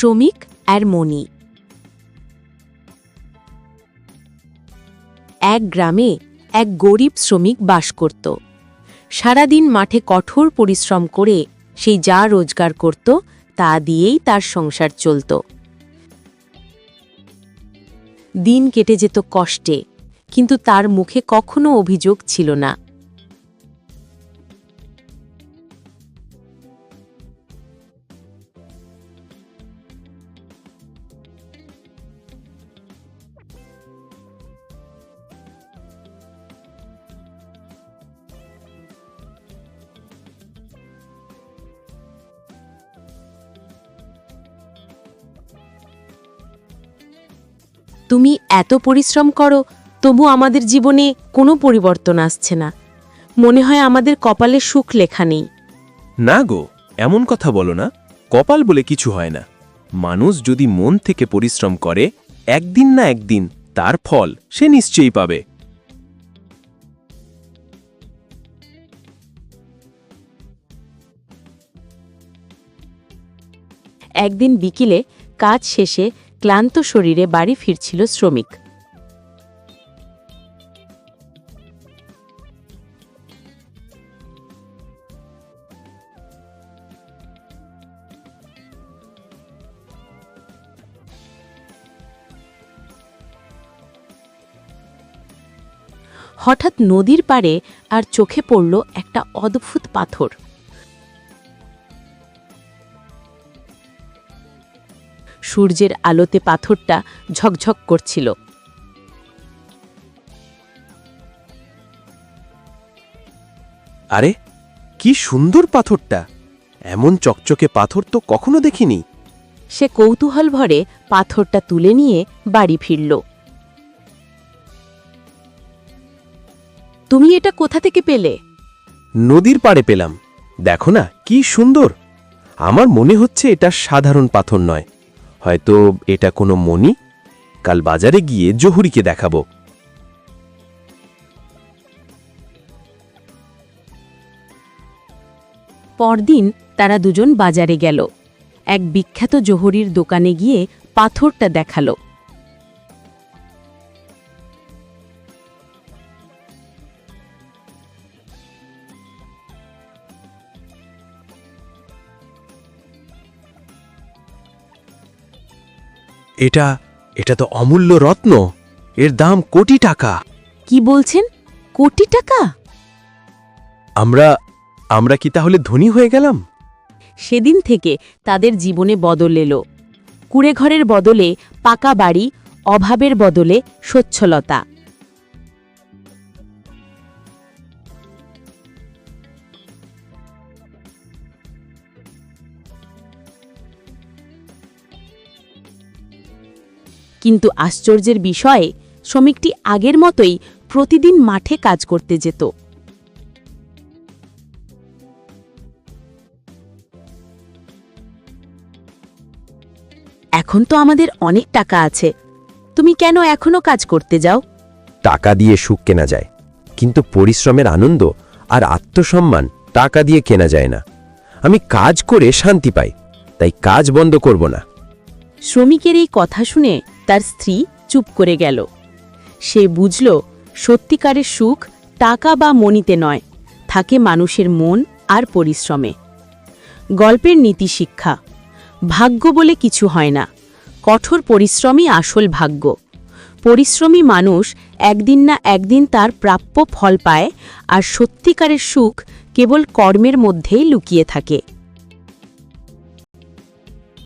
শ্রমিক আর মণি। এক গ্রামে এক গরিব শ্রমিক বাস করত। সারাদিন মাঠে কঠোর পরিশ্রম করে সেই যা রোজগার করত, তা দিয়েই তার সংসার চলত। দিন কেটে যেত কষ্টে, কিন্তু তার মুখে কখনো অভিযোগ ছিল না। তুমি এত পরিশ্রম করো তবু আমাদের জীবনে কোনো পরিবর্তন আসছে না। মনে হয় আমাদের কপালে সুখ লেখা নেই। না গো এমন কথা বলো না। কপাল বলে কিছু হয় না। মানুষ যদি মন থেকে পরিশ্রম করে একদিন না একদিন তার ফল সে নিশ্চয়ই পাবে। একদিন বিকিলে কাজ শেষে ক্লান্ত শরীরে বাড়ি ফিরছিল শ্রমিক। হঠাৎ নদীর পাড়ে আর চোখে পড়ল একটা অদ্ভুত পাথর। সূর্যের আলোতে পাথরটা ঝকঝক করছিল। আরে কি সুন্দর পাথরটা। এমন চকচকে পাথর তো কখনো দেখিনি। সে কৌতূহল ভরে পাথরটা তুলে নিয়ে বাড়ি ফিরল। তুমি এটা কোথা থেকে পেলে? নদীর পাড়ে পেলাম। দেখো না কি সুন্দর। আমার মনে হচ্ছে এটা সাধারণ পাথর নয়। হয়তো এটা কোনো মনি কাল বাজারে গিয়ে জহুরিকে দেখাবো। পরদিন তারা দুজন বাজারে গেল। এক বিখ্যাত জহুরির দোকানে গিয়ে পাথরটা দেখাল। এটা এটা তো অমূল্য রত্ন। এর দাম কোটি টাকা। কি বলছেন? কোটি টাকা? আমরা আমরা কি তাহলে ধনী হয়ে গেলাম? সেদিন থেকে তাদের জীবনে বদল এলো। কুড়েঘরের বদলে পাকা বাড়ি অভাবের বদলে স্বচ্ছলতা। কিন্তু আশ্চর্যের বিষয়ে শ্রমিকটি আগের মতোই প্রতিদিন মাঠে কাজ করতে যেত। এখন তো আমাদের অনেক টাকা আছে। তুমি কেন এখনও কাজ করতে যাও? টাকা দিয়ে সুখ কেনা যায় কিন্তু পরিশ্রমের আনন্দ আর আত্মসম্মান টাকা দিয়ে কেনা যায় না। আমি কাজ করে শান্তি পাই তাই কাজ বন্ধ করব না। শ্রমিকের এই কথা শুনে তার স্ত্রী চুপ করে গেল। সে বুঝল, সত্যিকারের সুখ টাকা বা মনিতে নয়, থাকে মানুষের মন আর পরিশ্রমে। গল্পের নীতি শিক্ষা। ভাগ্য বলে কিছু হয় না, কঠোর পরিশ্রমই আসল ভাগ্য। পরিশ্রমী মানুষ একদিন না একদিন তার প্রাপ্য ফল পায় আর সত্যিকারের সুখ কেবল কর্মের মধ্যেই লুকিয়ে থাকে।